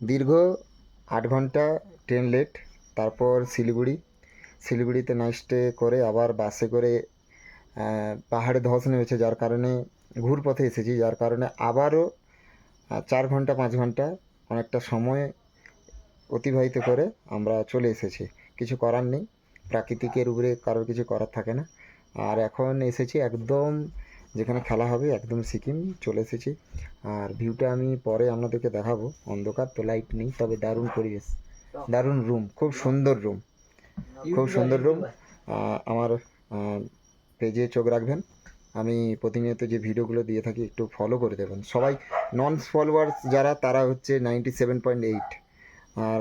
দীর্ঘ আট ঘণ্টা ট্রেন লেট তারপর শিলিগুড়ি। শিলিগুড়িতে নাইট করে আবার বাসে করে পাহাড়ে ধস নেমেছে, যার কারণে ঘুরপথে এসেছি, যার কারণে আবারও চার ঘণ্টা, পাঁচ ঘণ্টা অনেকটা সময় অতিবাহিত করে আমরা চলে এসেছি। কিছু করার নেই, প্রাকৃতিকের উপরে কারোর কিছু করার থাকে না। আর এখন এসেছি একদম যেখানে খেলা হবে, একদম সিকিম চলে এসেছি। আর ভিউটা আমি পরে আপনাদেরকে দেখাবো, অন্ধকার তো লাইট নেই, তবে দারুণ পরিবেশ, দারুণ রুম খুব সুন্দর রুম খুব সুন্দর রুম আমার পেজে চোখ রাখবেন। আমি প্রতিনিয়ত যে ভিডিওগুলো দিয়ে থাকি, একটু ফলো করে দেবেন। সবাই নন ফলোয়ার্স যারা, তারা হচ্ছে নাইনটি সেভেন পয়েন্ট এইট আর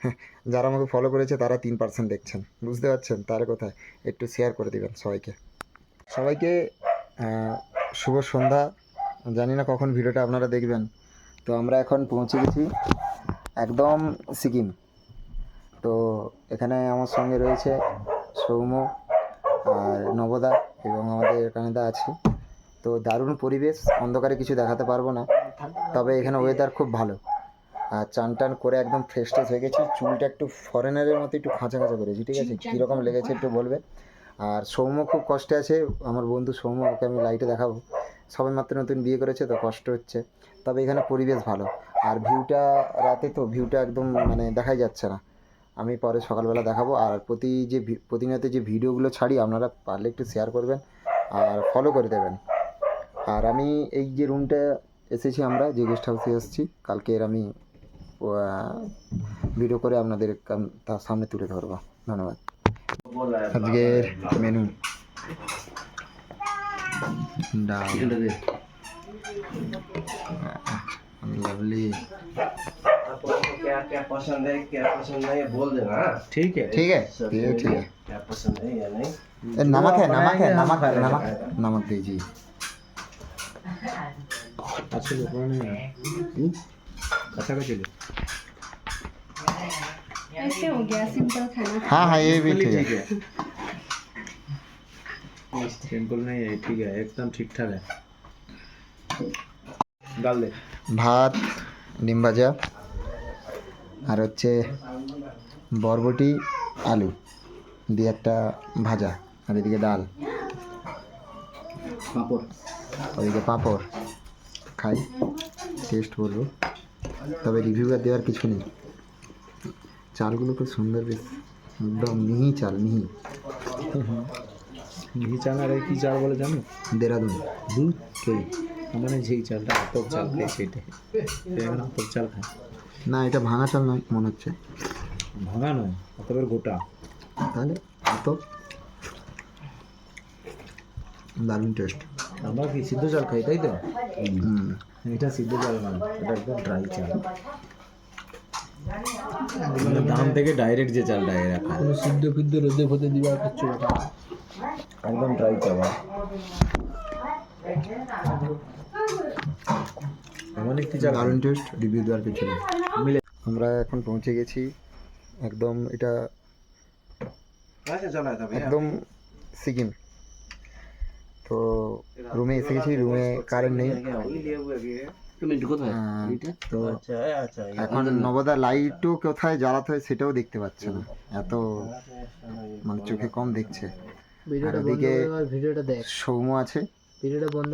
যারা আমাকে ফলো করেছে, তারা তিন পার্সেন্ট দেখছেন। বুঝতে পারছেন? তার কোথায়? একটু শেয়ার করে দেবেন সবাইকে। সবাইকে শুভ সন্ধ্যা। জানি না কখন ভিডিওটা আপনারা দেখবেন। তো আমরা এখন পৌঁছে গেছি একদম সিকিম। তো এখানে আমার সঙ্গে রয়েছে সৌম্য আর নবদা এবং আমাদের কানেদা আছে। তো দারুণ পরিবেশ, অন্ধকারে কিছু দেখাতে পারব না। তবে এখানে ওয়েদার খুব ভালো। আর চান টান করে একদম ফ্রেশ ট্রেশ হয়ে গেছি। চুলটা একটু ফরেনারের মতো একটু খাঁচা খাঁচা করেছি, ঠিক আছে? কীরকম লেগেছে একটু বলবে? আর সৌম্য খুব কষ্টে আছে। আমার বন্ধু সৌম্য, ওকে আমি লাইটে দেখাবো। সবাই মাত্র নতুন বিয়ে করেছে, তো কষ্ট হচ্ছে। তবে এখানে পরিবেশ ভালো। আর ভিউটা রাতে তো ভিউটা একদম মানে দেখাই যাচ্ছে না। আমি পরে সকালবেলা দেখাবো। আর প্রতি যে প্রতিনিয়ত যে ভিডিওগুলো ছাড়ি, আপনারা পারলে একটু শেয়ার করবেন আর ফলো করে দেবেন। আর আমি এই যে রুমটা এসেছি আমরা, যে গেস্ট হাউসে এসেছি কালকের আমি ভিডিও করে আপনাদের তার সামনে তুলে ধরবো। ধন্যবাদ। আজকের মেনু ডাল লাভলি आपको क्या क्या पसंद है क्या पसंद नहीं है बोल देना हाँ? ठीक है ठीक है सब ठीक है ठीक है क्या पसंद है या नहीं ए, नमक है नमक है बनाएंगे, हम नमक खा लेंगे। नमक नमक दीजिए अच्छा तो पुराने हैं अच्छा का चले ऐसे हो गया सिंपल खाना हाँ हाँ ये भी Simply ठीक है सिंपल नहीं है ठीक है एकदम ठीक ठाक है डाल दे ভাত ডিম ভাজা আর হচ্ছে বরবটি আলু দিয়ে একটা ভাজা আর এদিকে ডাল पापड़ ওইদিকে পাঁপড় খাই টেস্ট করবো তবে রিভিউ আর দেওয়ার কিছু নেই চালগুলো খুব সুন্দর বেশ একদম মিহি চাল মিহি। মিহি চাল আর কি চাল বলে জানো? দেরাদুন। দুধ কে মানে যেই চালটা আতপ চাল খাই সেটা এখন আতপ চাল খায়। না এটা ভাঙা চাল নয় মনে হচ্ছে। ভাঙা নয় আতপের গোটা। তাহলে এত দারুণ টেস্ট আমরা কি সিদ্ধ চাল খাই তাই তো? হুম। এটা সিদ্ধ চাল নয় এটা একদম ড্রাই চাল। মানে মানে ধান থেকে ডাইরেক্ট যে চাল ডাইরেক্ট রাখা। কোনো সিদ্ধ ফিদ্ধ রোদে ফোদে দিবার কিছু রাখা একদম ড্রাই চাওয়া এমন একটি চাল। দারুণ টেস্ট রিভিউ দেওয়ার কিছু নেই আমরা এখন পৌঁছে গেছি একদম এটা একদম সিকিম। তো রুমে এসে গেছি রুমে কারেন্ট নেই। হ্যাঁ, আচ্ছা, আচ্ছা, এখন নবদা লাইটও কোথায় জ্বালাতে হয় সেটাও দেখতে পাচ্ছে না। এত মানে চোখে কম দেখছে। ভিডিওটা সৌম্য আছে। ভিডিওটা বন্ধ